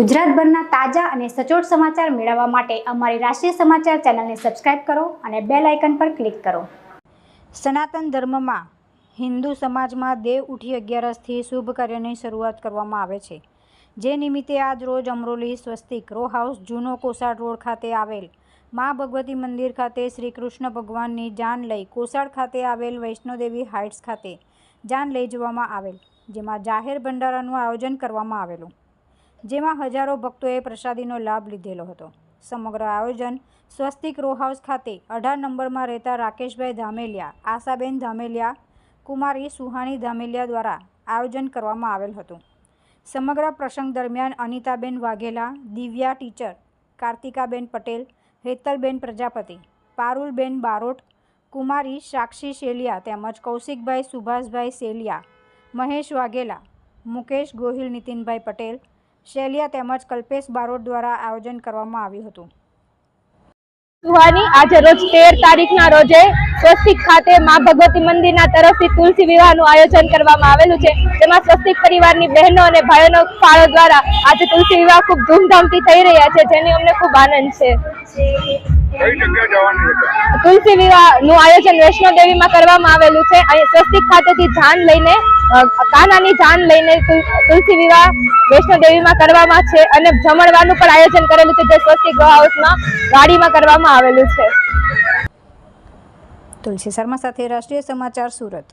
ગુજરાતભરના તાજા અને સચોટ સમાચાર મેળવવા માટે અમારી રાષ્ટ્રીય સમાચાર ચેનલને સબસ્ક્રાઇબ કરો અને બેલ આઇકન પર ક્લિક કરો. સનાતન ધર્મમાં હિન્દુ સમાજમાં દેવ ઉઠી અગિયારસથી શુભ કાર્યની શરૂઆત કરવામાં આવે છે. જે નિમિત્તે આજ રોજ અમરોલી સ્વસ્તિક રો હાઉસ જૂનો કોસાડ રોડ ખાતે આવેલ મા ભગવતી મંદિર ખાતે શ્રી કૃષ્ણ ભગવાનની જાન લઈ કોસાડ ખાતે આવેલ વૈષ્ણોદેવી હાઇટ્સ ખાતે જાન લઈ જવામાં આવેલ, જેમાં જાહેર ભંડારાનું આયોજન કરવામાં આવેલું. જેમાં હજારો ભક્તોએ પ્રસાદીનો લાભ લીધેલો હતો. સમગ્ર આયોજન સ્વસ્તિક રો હાઉસ ખાતે અઢાર નંબરમાં રહેતા રાકેશભાઈ ધામેલિયા, આશાબેન ધામેલિયા, કુમારી સુહાણી ધામેલિયા દ્વારા આયોજન કરવામાં આવેલ હતું. સમગ્ર પ્રસંગ દરમિયાન અનિતાબેન વાઘેલા, દિવ્યા ટીચર, કાર્તિકાબેન પટેલ, હેતલબેન પ્રજાપતિ, પારુલબેન બારોટ, કુમારી સાક્ષી શેલિયા તેમજ કૌશિકભાઈ સુભાષભાઈ શેલિયા, મહેશ વાઘેલા, મુકેશ ગોહિલ નીતિનભાઈ પટેલ શૈલિયા તેમજ કલ્પેશ બારોટ દ્વારા આયોજન કરવામાં આવ્યું હતું. આજે રોજ તેર તારીખના રોજે સ્વસ્તિક ખાતે મા ભગવતી મંદિરના તરફથી તુલસી વિવાહનું આયોજન કરવામાં આવેલું છે. તેમાં સ્વસ્તિક પરિવારની બહેનો અને ભાઈઓનો ફાળો દ્વારા આજે તુલસી વિવાહ ખૂબ ધૂમધામથી થઈ રહ્યા છે જેની અમને ખૂબ આનંદ છે. તુલસી વિવાહનું આયોજન વૈષ્ણો દેવીમાં કરવામાં આવેલું છે. અહીં સ્વસ્તિક ખાતેથી જાન લઈને કાનાની જાન લઈને તુલસી વિવાહ વૈષ્ણો દેવીમાં કરવામાં છે અને જમણવાનું પણ આયોજન કરેલું છે જે સ્વસ્તિક ગો હાઉસમાં ગાડીમાં કરવામાં આવેલું છે. તુલસી શર્મા સાથે રાષ્ટ્રીય સમાચાર સુરત.